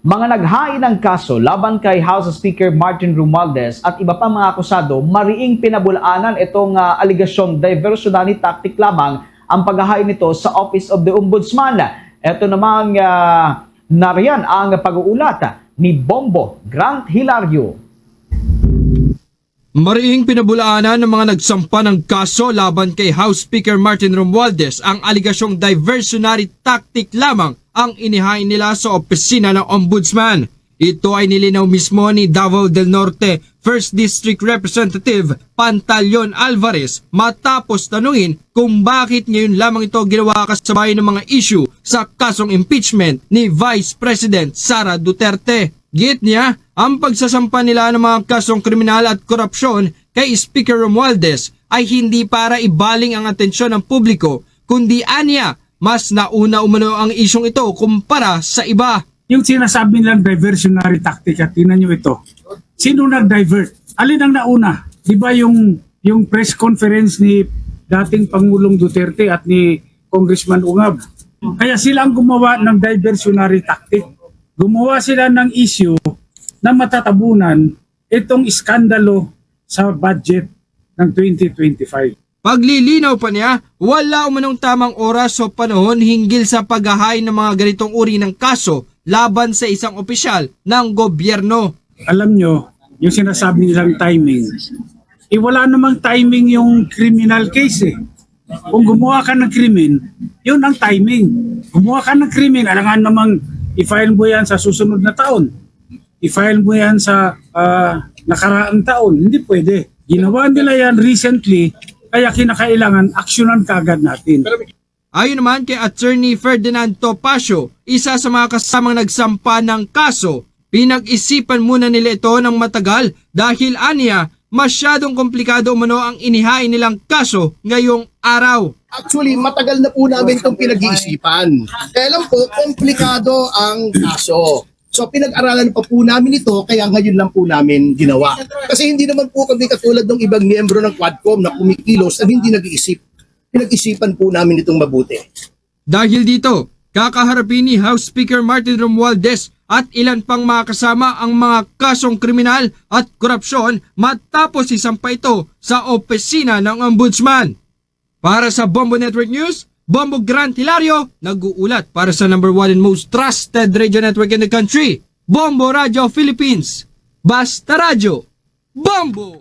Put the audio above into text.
Mga naghain ng kaso laban kay House Speaker Martin Romualdez at iba pang mga akusado, mariing pinabulaanan itong ah, aligasyong diversionary tactic lamang ang paghahain nito sa Office of the Ombudsman. Ito namang uh, nariyan ang pag-uulat ni Bombo Grant Hilario. Mariing pinabulaanan ng mga nagsampa ng kaso laban kay House Speaker Martin Romualdez ang aligasyong diversionary tactic lamang ang inihain nila sa opisina ng Ombudsman. Ito ay nilinaw mismo ni Davao del Norte 1st District Representative Pantaleon Alvarez matapos tanungin kung bakit ngayon lamang ito ginawa kasabay ng mga issue sa kasong impeachment ni Vice President Sara Duterte. Git niya, ang pagsasampa nila ng mga kasong kriminal at korupsyon kay Speaker Romualdez ay hindi para ibaling ang atensyon ng publiko, kundi anya, mas nauna umano ang isyong ito kumpara sa iba. Yung sinasabi nilang diversionary tactic at tingnan nyo ito. Sino nag-divert? Alin ang nauna? Di ba yung, yung press conference ni dating Pangulong Duterte at ni Congressman Ungab? Kaya sila ang gumawa ng diversionary tactic. Gumawa sila ng issue na matatabunan itong iskandalo sa budget ng 2025. Paglilinaw pa niya, wala umanong tamang oras o panahon hinggil sa paghahain ng mga ganitong uri ng kaso laban sa isang opisyal ng gobyerno. alam nyo, yung sinasabi nilang timing, eh wala namang timing yung criminal case eh. Kung gumawa ka ng krimen, yun ang timing. Gumawa ka ng krimen, alangan namang i-file mo yan sa susunod na taon. I-file mo yan sa ah, nakaraang taon. Hindi pwede. Ginawa nila yan recently, kaya kinakailangan aksyonan kagad natin. Ayon naman kay Attorney Ferdinand Topacio, isa sa mga kasamang nagsampa ng kaso, pinag-isipan muna nila ito ng matagal dahil aniya masyadong komplikado umano ang inihain nilang kaso ngayong araw. Actually, matagal na po namin itong pinag-iisipan. Kaya lang po, komplikado ang kaso. So pinag-aralan pa po namin ito, kaya ngayon lang po namin ginawa. Kasi hindi naman po kami katulad ng ibang miyembro ng Quadcom na kumikilos at hindi nag-iisip. Pinag-isipan po namin itong mabuti. Dahil dito, kakaharapin ni House Speaker Martin Romualdez at ilan pang mga kasama ang mga kasong kriminal at korupsyon matapos isampa ito sa opisina ng Ombudsman. Para sa Bombo Network News, Bombo Grant Hilario, nag-uulat para sa number one and most trusted radio network in the country, Bombo Radio Philippines. Basta Radio, Bombo!